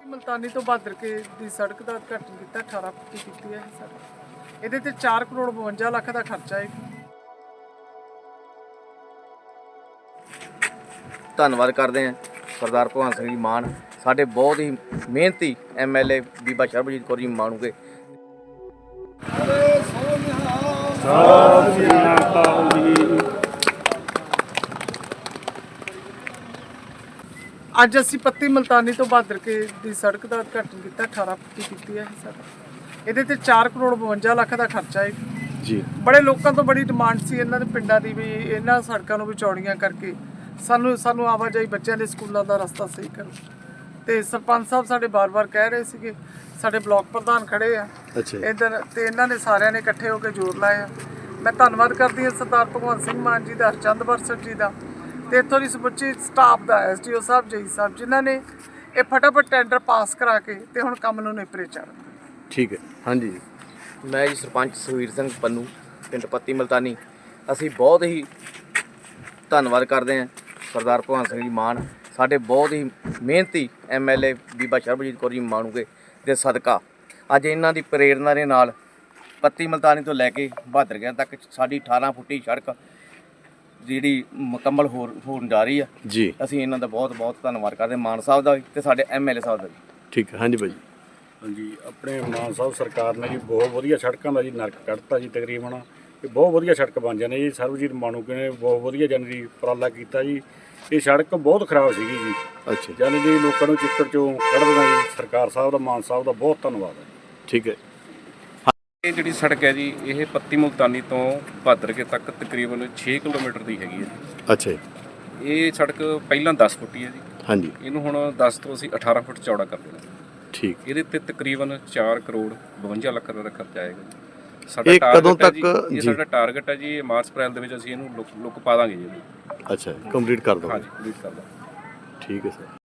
ਮਲਤਾਨੀ ਤੋਂ ਬਹਾਦਰ ਕੇ ਦੀ ਸੜਕ ਦਾ ਉਦਘਾਟਨ ਕੀਤਾ 18 ਫੁੱਟੀ ਕੀਤੀ ਹੈ ਸੜਕ। ਇਹਦੇ ਤੇ 4 ਕਰੋੜ 52 ਲੱਖ ਦਾ ਖਰਚਾ ਹੈ ਧੰਨਵਾਦ ਕਰਦੇ ਹਾਂ ਸਰਦਾਰ ਭਗਵੰਤ ਸਿੰਘ ਜੀ ਮਾਨ ਸਾਡੇ ਬਹੁਤ ਹੀ ਮਿਹਨਤੀ ਐਮਐਲਏ ਬੀਬਾ ਸ਼ਰਬਜੀਤ ਕੌਰ ਜੀ ਮਾਣੂਗੇ। ਅੱਜ ਅਸੀਂ ਪੱਤੀ ਮਲਤਾਨੀ ਤੋਂ ਬਹਾਦਰ ਕੇ ਦੀ ਸੜਕ ਦਾ ਉਦਘਾਟਨ ਕੀਤਾ 18 ਫੁੱਟੀ ਕੀਤੀ ਹੈ ਸੜਕ। ਇਹਦੇ ਤੇ 4 ਕਰੋੜ 52 ਲੱਖ ਦਾ ਖਰਚਾ ਹੈ। ਜੀ। ਬੜੇ ਲੋਕਾਂ ਤੋਂ ਬੜੀ ਡਿਮਾਂਡ ਸੀ ਇਹਨਾਂ ਦੇ ਪਿੰਡਾਂ ਦੀ ਵੀ ਇਹਨਾਂ ਸੜਕਾਂ ਨੂੰ ਵੀ ਚੌੜੀਆਂ ਕਰਕੇ। ਸਾਨੂੰ ਸਾਨੂੰ ਆਵਾਜਾਈ ਬੱਚਿਆਂ ਦੇ ਸਕੂਲਾਂ ਦਾ ਰਸਤਾ ਸਹੀ ਕਰੋ ਤੇ ਸਰਪੰਚ ਸਾਹਿਬ ਸਾਡੇ ਬਾਰ-ਬਾਰ ਕਹਿ ਰਹੇ ਸੀਗੇ ਸਾਡੇ ਬਲਾਕ ਪ੍ਰਧਾਨ ਖੜੇ ਆ। ਇਧਰ ਤੇ ਇਹਨਾਂ ਨੇ ਸਾਰਿਆਂ ਨੇ ਇਕੱਠੇ ਹੋ ਕੇ ਜ਼ੋਰ ਲਾਇਆ। ਮੈਂ ਧੰਨਵਾਦ ਕਰਦੀ ਹਾਂ ਸਰਦਾਰ ਭਗਵੰਤ ਸਿੰਘ ਮਾਨ ਜੀ ਦਾ ਹਰਚੰਦ ਬਰਸਟ ਜੀ ਦਾ। ਤੇ ਇੱਥੋਂ ਦੀ ਸਮੁੱਚੀ ਸਟਾਫ ਦਾ ਐਸਡੀਓ ਸਾਹਿਬ ਜੀ ਸਾਹਿਬ ਜਿਨ੍ਹਾਂ ਨੇ ਇਹ ਫਟਾਫਟ ਟੈਂਡਰ ਪਾਸ ਕਰਾ ਕੇ ਤੇ ਹੁਣ ਕੰਮ ਨੂੰ ਨੇਪਰੇ ਚਾੜਨ ਠੀਕ ਹੈ ਹਾਂਜੀ। ਮੈਂ ਜੀ ਸਰਪੰਚ ਸੁਖਵੀਰ ਸਿੰਘ ਪੰਨੂ ਪਿੰਡ ਪੱਤੀ ਮਲਤਾਨੀ। ਅਸੀਂ ਬਹੁਤ ਹੀ ਧੰਨਵਾਦ ਕਰਦੇ ਹਾਂ ਸਰਦਾਰ ਭਗਵੰਤ ਸਿੰਘ ਜੀ ਮਾਨ। ਸਾਡੇ ਬਹੁਤ ਹੀ ਮਿਹਨਤੀ ਐਮਐਲਏ ਬੀਬਾ ਸ਼ਰਬਜੀਤ ਕੌਰ ਜੀ ਮਾਣੂਗੇ ਦੇ ਸਦਕਾ। ਅੱਜ ਇਹਨਾਂ ਦੀ ਪ੍ਰੇਰਣਾ ਦੇ ਨਾਲ ਪੱਤੀ ਮਲਤਾਨੀ ਤੋਂ ਲੈ ਕੇ ਬਹਾਦਰਗੜ੍ਹ ਤੱਕ ਸਾਡੀ 18 ਫੁੱਟੀ ਸੜਕ ਜਿਹੜੀ ਮੁਕੰਮਲ ਹੋ ਹੋਣ ਜਾ ਰਹੀ ਆ ਜੀ। ਅਸੀਂ ਇਹਨਾਂ ਦਾ ਬਹੁਤ ਬਹੁਤ ਧੰਨਵਾਦ ਕਰਦੇ ਹਾਂ, ਮਾਨ ਸਾਹਿਬ ਦਾ ਵੀ ਤੇ ਸਾਡੇ ਐਮਐਲਏ ਸਾਹਿਬ ਦਾ ਵੀ। ਠੀਕ ਹੈ ਹਾਂਜੀ ਭਾਈ ਹਾਂਜੀ ਆਪਣੇ ਮਾਨ ਸਾਹਿਬ ਸਰਕਾਰ ਨੇ ਜੀ ਬਹੁਤ ਵਧੀਆ ਸੜਕਾਂ ਦਾ ਜੀ ਨਰਕ ਕੱਢਤਾ ਜੀ ਤਕਰੀਬਨ। ਇਹ ਬਹੁਤ ਵਧੀਆ ਸੜਕ ਬਣ ਜਾਣੇ ਜੀ ਸਰਬਜੀਤ ਮਾਣੂਕੇ ਨੇ ਬਹੁਤ ਵਧੀਆ ਦੀ ਉਪਰਾਲਾ ਕੀਤਾ ਜੀ। ਇਹ ਸੜਕ ਬਹੁਤ ਖਰਾਬ ਸੀਗੀ ਜੀ। ਅੱਛਾ। ਜੀ, ਜਾਣੀ ਦੀ ਲੋਕਾਂ ਨੂੰ ਚਿੱਕੜ ਚੋਂ ਕੱਢ ਦੇਣਾ ਜੀ ਸਰਕਾਰ ਸਾਹਿਬ ਦਾ ਮਾਨ ਸਾਹਿਬ ਦਾ ਬਹੁਤ ਧੰਨਵਾਦ ਹੈ। ਠੀਕ ਹੈ। ਇਹ ਜਿਹੜੀ ਸੜਕ ਹੈ ਜੀ ਇਹ ਪੱਤੀ ਮੁਲਤਾਨੀ ਤੋਂ ਭਾਦਰਕੇ ਤੱਕ ਤਕਰੀਬਨ 6 ਕਿਲੋਮੀਟਰ ਦੀ ਹੈਗੀ ਹੈ ਅੱਛਾ ਜੀ। ਇਹ ਸੜਕ ਪਹਿਲਾਂ 10 ਫੁੱਟੀ ਹੈ ਜੀ। ਹਾਂਜੀ। ਇਹਨੂੰ ਹੁਣ 10 ਤੋਂ ਅਸੀਂ 18 ਫੁੱਟ ਚੌੜਾ ਕਰ ਦੇਣਾ। ਠੀਕ। ਇਹਦੇ ਤੇ ਤਕਰੀਬਨ 4 ਕਰੋੜ 52 ਲੱਖ ਰੁਪਏ ਦਾ ਖਰਚਾ ਆਏਗਾ ਇਹ ਕਦੋਂ ਤੱਕ- ਇਹ ਜੀ। ਸਾਡਾ ਟਾਰਗੇਟ ਹੈ ਜੀ ਮਾਰਚ ਅਪ੍ਰੈਲ ਦੇ ਵਿੱਚ ਅਸੀਂ ਇਹਨੂੰ ਲੁੱਕ ਪਾ ਦਾਂਗੇ ਜੀ। ਅੱਛਾ ਕੰਪਲੀਟ ਕਰ ਦੋ ਹਾਂਜੀ ਕੰਪਲੀਟ ਕਰ ਦਾਂਗੇ। ਠੀਕ ਹੈ ਸਰ।